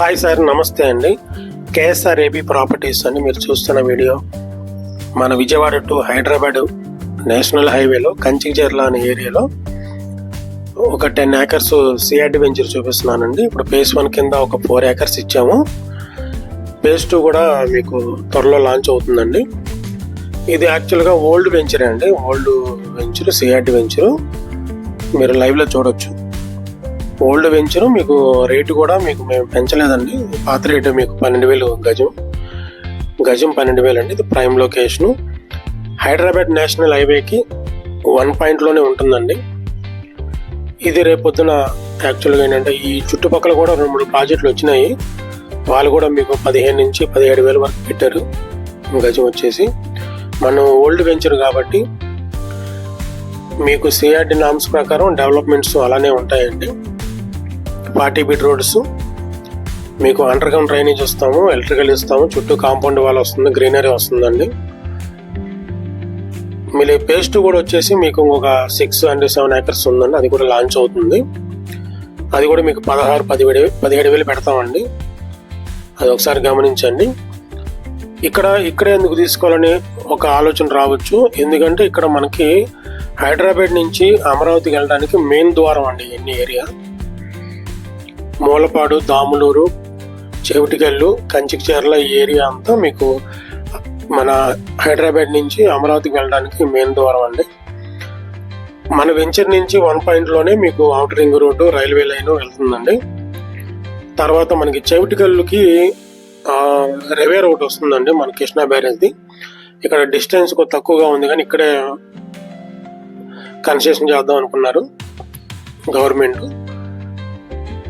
Hi sir నమస్తే అండి. KSR AB properties అని మీరు చూస్తున్న వీడియో. మన విజయవాడ టు హైదరాబాద్ నేషనల్ హైవేలో కంచిజర్ల అనే ఏరియాలో ఒక టెన్ ఏకర్స్ సిఆర్డి వెంచర్ చూపిస్తున్నానండి. ఇప్పుడు ఫేస్ వన్ కింద ఒక ఫోర్ ఏకర్స్ ఇచ్చాము. ఫేస్ టూ కూడా మీకు త్వరలో లాంచ్ అవుతుందండి. ఇది యాక్చువల్గా ఓల్డ్ వెంచర్ అండి. ఓల్డ్ వెంచర్ సిఆర్డి వెంచరు మీరు లైవ్లో చూడొచ్చు. ఓల్డ్ వెంచర్ మీకు రేటు కూడా మీకు మేము పెంచలేదండి. పాత రేటు మీకు పన్నెండు వేలు గజం. గజం పన్నెండు వేలు అండి ఇది ప్రైమ్ లొకేషను. హైదరాబాద్ నేషనల్ హైవేకి వన్ పాయింట్లోనే ఉంటుందండి. ఇది రేపు యాక్చువల్గా ఏంటంటే ఈ చుట్టుపక్కల కూడా రెండు మూడు ప్రాజెక్టులు వచ్చినాయి. వాళ్ళు కూడా మీకు పదిహేను నుంచి పదిహేడు వేల వరకు పెట్టారు. గజం వచ్చేసి. మనం ఓల్డ్ వెంచర్ కాబట్టి మీకు సిఆర్డి నామ్స్ ప్రకారం డెవలప్మెంట్స్ అలానే ఉంటాయండి. పార్టీ బిట్ రోడ్స్. మీకు అండర్ గ్రౌండ్ డ్రైనేజ్ ఇస్తాము ఎలక్ట్రికల్ ఇస్తాము చుట్టూ కాంపౌండ్ వాల్ వస్తుంది గ్రీనరీ వస్తుందండి. మీ పేస్ట్ కూడా వచ్చేసి మీకు ఇంకొక సిక్స్ అండ్ సెవెన్ ఏకర్స్ ఉందండి అది కూడా లాంచ్ అవుతుంది. అది కూడా మీకు పదహారు పదిహేడు పదిహేడు వేలు పెడతామండి. అది ఒకసారి గమనించండి. ఇక్కడ ఇక్కడే ఎందుకు తీసుకోవాలని ఒక ఆలోచన రావచ్చు. ఎందుకంటే ఇక్కడ మనకి హైదరాబాద్ నుంచి అమరావతికి వెళ్ళడానికి మెయిన్ ద్వారం అండి ఎన్ని ఏరియా మూలపాడు దాములూరు చెవిటిగల్లు కంచికచర్ల ఈ ఏరియా అంతా మీకు మన హైదరాబాద్ నుంచి అమరావతికి వెళ్ళడానికి మెయిన్ ద్వారం అండి. మన వెంచర్ నుంచి వన్ పాయింట్లోనే మీకు outer ring road railway line వెళ్తుందండి. తర్వాత మనకి చెవిటిగల్లుకి రెవే రోడ్ వస్తుందండి మన కృష్ణా బ్యారేజ్ది. ఇక్కడ డిస్టెన్స్ తక్కువగా ఉంది కానీ ఇక్కడే కన్సెషన్ చేద్దాం అనుకున్నారు గవర్నమెంట్.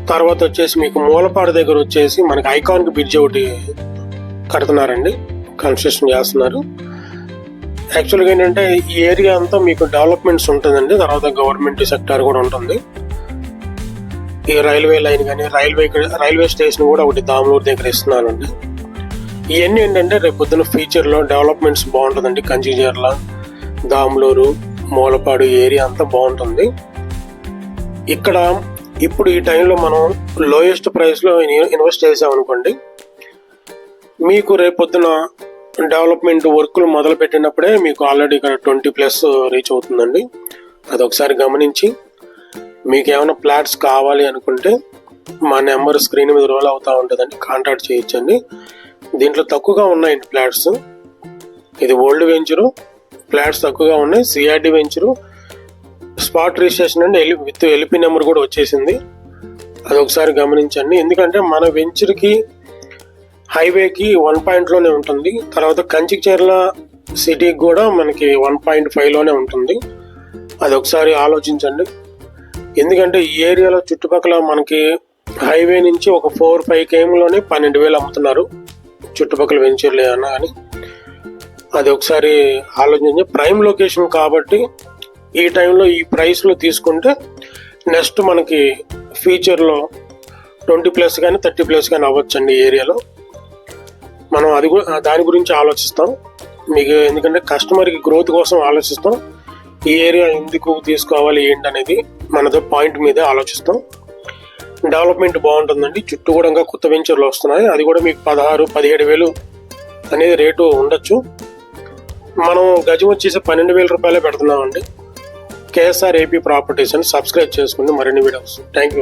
తర్వాత వచ్చేసి మీకు మూలపాడు దగ్గర వచ్చేసి మనకి ఐకాన్కి బ్రిడ్జ్ ఒకటి కడుతున్నారండి. కన్స్ట్రక్షన్ చేస్తున్నారు. యాక్చువల్గా ఏంటంటే ఈ ఏరియా అంతా మీకు డెవలప్మెంట్స్ ఉంటుందండి. తర్వాత గవర్నమెంట్ సెక్టార్ కూడా ఉంటుంది. ఈ రైల్వే లైన్ కానీ రైల్వే రైల్వే స్టేషన్ కూడా ఒకటి దామలూరు దగ్గర ఇస్తున్నానండి ఇవన్నీ ఏంటంటే రేపు పొద్దున ఫ్యూచర్లో డెవలప్మెంట్స్ బాగుంటుందండి. కంచిజర్ల దామలూరు మూలపాడు ఏరియా అంతా బాగుంటుంది. ఇక్కడ ఇప్పుడు ఈ టైంలో మనం లోయెస్ట్ ప్రైస్లో ఇన్వెస్ట్ చేసామనుకోండి మీకు రేపొద్దున డెవలప్మెంట్ వర్క్లు మొదలు పెట్టినప్పుడే మీకు ఆల్రెడీ ఇక్కడ ట్వంటీ ప్లస్ రీచ్ అవుతుందండి. అది ఒకసారి గమనించి మీకు ఏమైనా ప్లాట్స్ కావాలి అనుకుంటే మా నెంబర్ స్క్రీన్ మీద రోల్ అవుతూ ఉంటుందండి కాంటాక్ట్ చేయొచ్చండి. దీంట్లో తక్కువగా ఉన్నాయండి ఫ్లాట్స్ ఇది ఓల్డ్ వెంచరు ఫ్లాట్స్ తక్కువగా ఉన్నాయి CRD venture spot registration and L with LP number కూడా వచ్చేసింది. అది ఒకసారి గమనించండి. ఎందుకంటే మన వెంచర్కి హైవేకి వన్ పాయింట్లోనే ఉంటుంది. తర్వాత కంచిచేర్ల సిటీకి కూడా మనకి వన్ పాయింట్ ఫైవ్లోనే ఉంటుంది. అది ఒకసారి ఆలోచించండి. ఎందుకంటే ఈ ఏరియాలో చుట్టుపక్కల మనకి హైవే నుంచి ఒక ఫోర్ ఫైవ్ కేఎంలోనే పన్నెండు వేలు అమ్ముతున్నారు. చుట్టుపక్కల వెంచర్లు ఏమన్నా కానీ అది ఒకసారి ఆలోచించి ప్రైమ్ లొకేషన్ కాబట్టి ఈ టైంలో ఈ ప్రైస్లో తీసుకుంటే నెక్స్ట్ మనకి ఫ్యూచర్లో ట్వంటీ ప్లస్ కానీ థర్టీ ప్లస్ కానీ అవ్వచ్చండి ఈ ఏరియాలో. మనం అది దాని గురించి ఆలోచిస్తాం. మీకు ఎందుకంటే కస్టమర్కి గ్రోత్ కోసం ఆలోచిస్తాం. ఈ ఏరియా ఎందుకు తీసుకోవాలి ఏంటనేది మనతో పాయింట్ మీదే ఆలోచిస్తాం. డెవలప్మెంట్ బాగుంటుందండి. చుట్టూ కూడా ఇంకా కొత్త వెంచర్లు వస్తున్నాయి. అది కూడా మీకు పదహారు పదిహేడు వేలు అనేది రేటు ఉండొచ్చు. మనం గజం వచ్చేసి పన్నెండు వేల రూపాయలే పెడుతున్నామండి. కేఎస్ఆర్ ఏపీ ప్రాపర్టీస్ అని సబ్స్క్రైబ్ చేసుకుని మరిన్ని వీడియోస్. Thank you